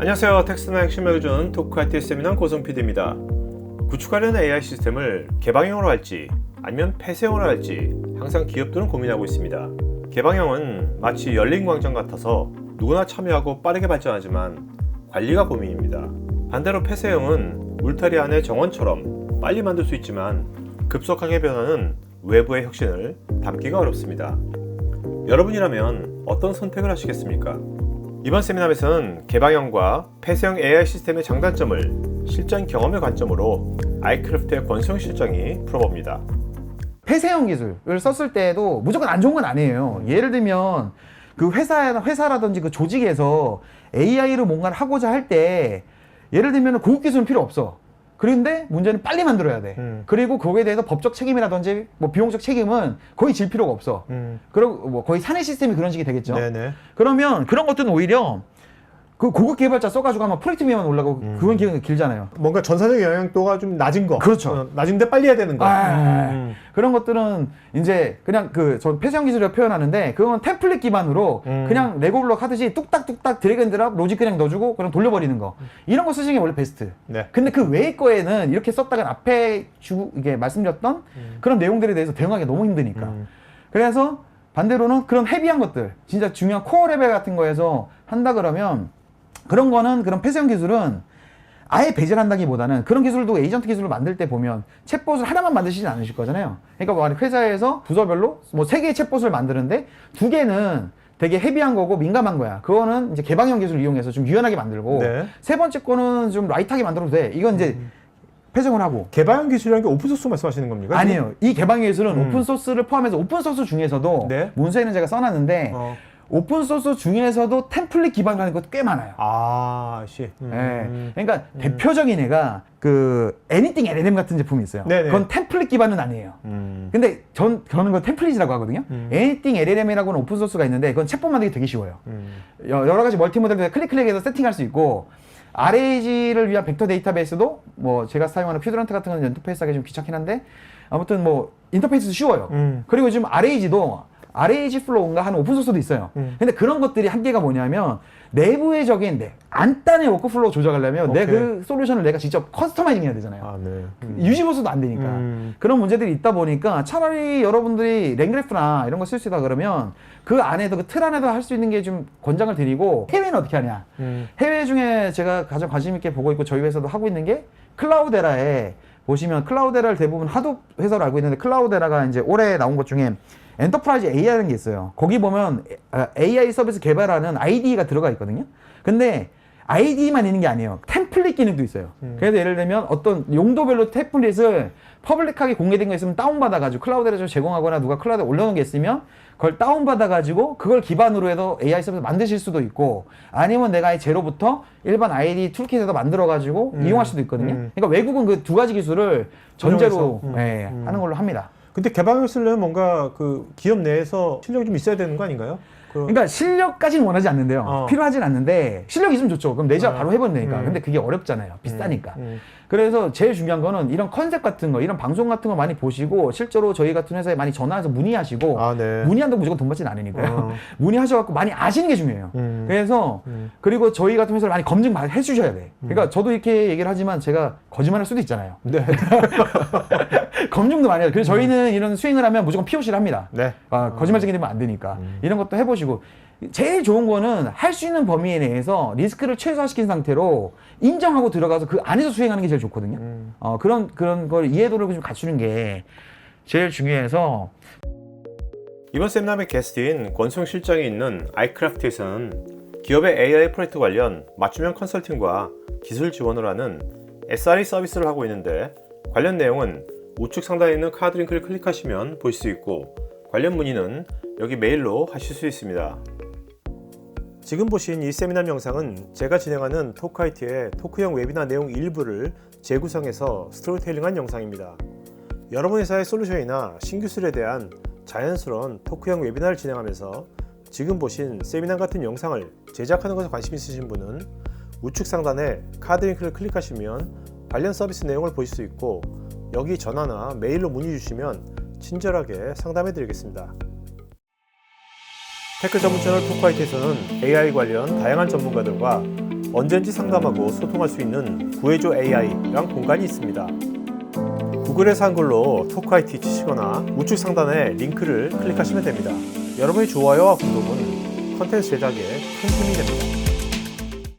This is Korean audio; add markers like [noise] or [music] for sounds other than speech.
안녕하세요. 텍스트나 핵심을 해주는 토크아이티 세미나 고성 PD입니다. 구축하려는 AI 시스템을 개방형으로 할지 아니면 폐쇄형으로 할지 항상 기업들은 고민하고 있습니다. 개방형은 마치 열린 광장 같아서 누구나 참여하고 빠르게 발전하지만 관리가 고민입니다. 반대로 폐쇄형은 울타리 안의 정원처럼 빨리 만들 수 있지만 급속하게 변하는 외부의 혁신을 담기가 어렵습니다. 여러분이라면 어떤 선택을 하시겠습니까? 이번 세미나에서는 개방형과 폐쇄형 AI 시스템의 장단점을 실전 경험의 관점으로 아이크래프트의 권성 실장이 풀어봅니다. 폐쇄형 기술을 썼을 때도 무조건 안 좋은 건 아니에요. 예를 들면 그 회사 회사라든지 그 조직에서 AI로 뭔가를 하고자 할 때 예를 들면 고급 기술은 필요 없어. 그런데 문제는 빨리 만들어야 돼. 음. 그리고 거기에 대해서 법적 책임이라든지 뭐 비용적 책임은 거의 질 필요가 없어. 그리고 뭐 거의 사내 시스템이 그런 식이 되겠죠. 네네. 그러면 그런 것들은 오히려 그 고급 개발자 써가지고 아마 프로젝트 비만 올라가고 그건 기간이 길잖아요. 뭔가 전사적 영향도가 좀 낮은 거. 그렇죠. 어, 낮은데 빨리 해야 되는 거. 아, 음. 그런 것들은 이제 그냥 그 전 폐쇄형 기술이라고 표현하는데 그건 템플릿 기반으로 음. 그냥 레고 블록 하듯이 뚝딱뚝딱 드래그 앤 드랍 로직 그냥 넣어주고 그냥 돌려버리는 거 이런 거 쓰시는 게 원래 베스트. 네. 근데 그 외의 거에는 이렇게 썼다가 앞에 주 이게 말씀드렸던 그런 내용들에 대해서 대응하기 너무 힘드니까. 음. 그래서 반대로는 그런 헤비한 것들 진짜 중요한 코어 레벨 같은 거에서 한다 그러면 그런 거는 그런 폐쇄형 기술은 아예 배제한다기보다는 그런 기술도 에이전트 기술을 만들 때 보면 챗봇을 하나만 만드시진 않으실 거잖아요. 그러니까 뭐 회사에서 부서별로 뭐 세 개의 챗봇을 만드는데 두 개는 되게 헤비한 거고 민감한 거야. 그거는 이제 개방형 기술을 이용해서 좀 유연하게 만들고 네. 세 번째 거는 좀 라이트하게 만들어도 돼. 이건 이제 폐쇄형을 하고 개방형 기술이라는 게 오픈소스 말씀하시는 겁니까? 아니에요. 이 개방 기술은 음. 오픈 소스를 포함해서 오픈 소스 중에서도 네. 문서에는 제가 써놨는데 어. 오픈 소스 중에서도 템플릿 기반 가는 것도 꽤 많아요. 아, 씨. 음. 예. 그러니까 대표적인 애가 그 Anything LLM 같은 제품이 있어요. 네네. 그건 템플릿 기반은 아니에요. 음. 근데 전 저는 그 템플릿이라고 하거든요. 음. Anything LLM이라고는 오픈 소스가 있는데 그건 챗봇 만들기 되게 쉬워요. 음. 여- 여러 가지 멀티 모델들 클릭 클릭해서 세팅할 수 있고 RAG를 위한 벡터 데이터베이스도 뭐 제가 사용하는 퓨드런트 같은 건 인터페이스하기 좀 귀찮긴 한데 아무튼 뭐 인터페이스도 쉬워요. 음. 그리고 지금 RAG도 RAG 플로우인가 하는 오픈 소스도 있어요. 음. 근데 그런 것들이 한계가 뭐냐면 내부의적인 내 안단의 워크플로우 조작하려면 내. 그 솔루션을 내가 직접 커스터마이징 해야 되잖아요. 아, 네. 음. 유지보수도 안 되니까 음. 그런 문제들이 있다 보니까 차라리 여러분들이 랭그래프나 이런 거 쓸 수 있다 그러면 그 안에도 그틀 안에도 할수 있는 게 좀 권장을 드리고 해외는 어떻게 하냐 음. 해외 중에 제가 가장 관심 있게 보고 있고 저희 회사도 하고 있는 게 클라우데라에 보시면 클라우데라를 대부분 하도 회사로 알고 있는데 클라우데라가 이제 올해 나온 것 중에 엔터프라이즈 AI라는 게 있어요. 거기 보면 AI 서비스 개발하는 ID가 들어가 있거든요. 근데 ID만 있는 게 아니에요. 템플릿 기능도 있어요. 그래서 예를 들면 어떤 용도별로 템플릿을 퍼블릭하게 공개된 거 있으면 다운받아가지고 클라우드에서 제공하거나 누가 클라우드에 올려놓은 게 있으면 그걸 다운받아가지고 그걸 기반으로 해서 AI 서비스 만드실 수도 있고 아니면 내가 제로부터 일반 ID 툴킷에서 만들어가지고 음. 이용할 수도 있거든요. 음. 그러니까 외국은 그 두 가지 기술을 전제로. 음. 예, 음. 하는 걸로 합니다. 근데 개방형 쓰려면 뭔가 그 기업 내에서 실력이 좀 있어야 되는 거 아닌가요? 그 그러니까 실력까지는 원하지 않는데요. 어. 필요하진 않는데 실력 있으면 좋죠. 그럼 내자 어. 바로 해보면 되니까. 음. 근데 그게 어렵잖아요. 비싸니까. 음. 그래서 제일 중요한 거는 이런 컨셉 같은 거, 이런 방송 같은 거 많이 보시고 실제로 저희 같은 회사에 많이 전화해서 문의하시고 아, 네. 문의한다고 무조건 돈 받진 않으니까요. 어. [laughs] 문의하셔갖고 많이 아시는 게 중요해요. 음. 그래서 음. 그리고 저희 같은 회사를 많이 검증 많이 해주셔야 돼. 그러니까 저도 이렇게 얘기를 하지만 제가 거짓말할 수도 있잖아요. 네. [laughs] [laughs] 검증도 많이 해요. 그래서 저희는 이런 스윙을 하면 무조건 POC를 합니다. 네. 아, 거짓말쟁이 되면 안 되니까 이런 것도 해보시고 제일 좋은 거는 할 수 있는 범위 내에서 리스크를 최소화시킨 상태로 인정하고 들어가서 그 안에서 수행하는 게 제일 좋거든요. 어, 그런 그런 걸 이해도를 좀 갖추는 게 제일 중요해서 이번 세미나의 게스트인 권성 실장이 있는 아이크래프트에서는 기업의 AI 프로젝트 관련 맞춤형 컨설팅과 기술 지원을 하는 SRE 서비스를 하고 있는데 관련 내용은 우측 상단에 있는 카드 링크를 클릭하시면 볼 수 있고 관련 문의는 여기 메일로 하실 수 있습니다. 지금 보신 이 세미나 영상은 제가 진행하는 토크아이티의 토크형 웨비나 내용 일부를 재구성해서 스토리텔링한 영상입니다. 여러분 회사의 솔루션이나 신기술에 대한 자연스러운 토크형 웨비나를 진행하면서 지금 보신 세미나 같은 영상을 제작하는 것에 관심 있으신 분은 우측 상단에 카드 링크를 클릭하시면 관련 서비스 내용을 보실 수 있고 여기 전화나 메일로 문의 주시면 친절하게 상담해 드리겠습니다. 테크 전문 채널 토크아이트에서는 AI 관련 다양한 전문가들과 언제든지 상담하고 소통할 수 있는 구해줘 AI랑 공간이 있습니다. 구글에서 한글로 토크아이티 치시거나 우측 상단에 링크를 클릭하시면 됩니다. 여러분의 좋아요와 구독은 컨텐츠 제작에 큰 힘이 됩니다.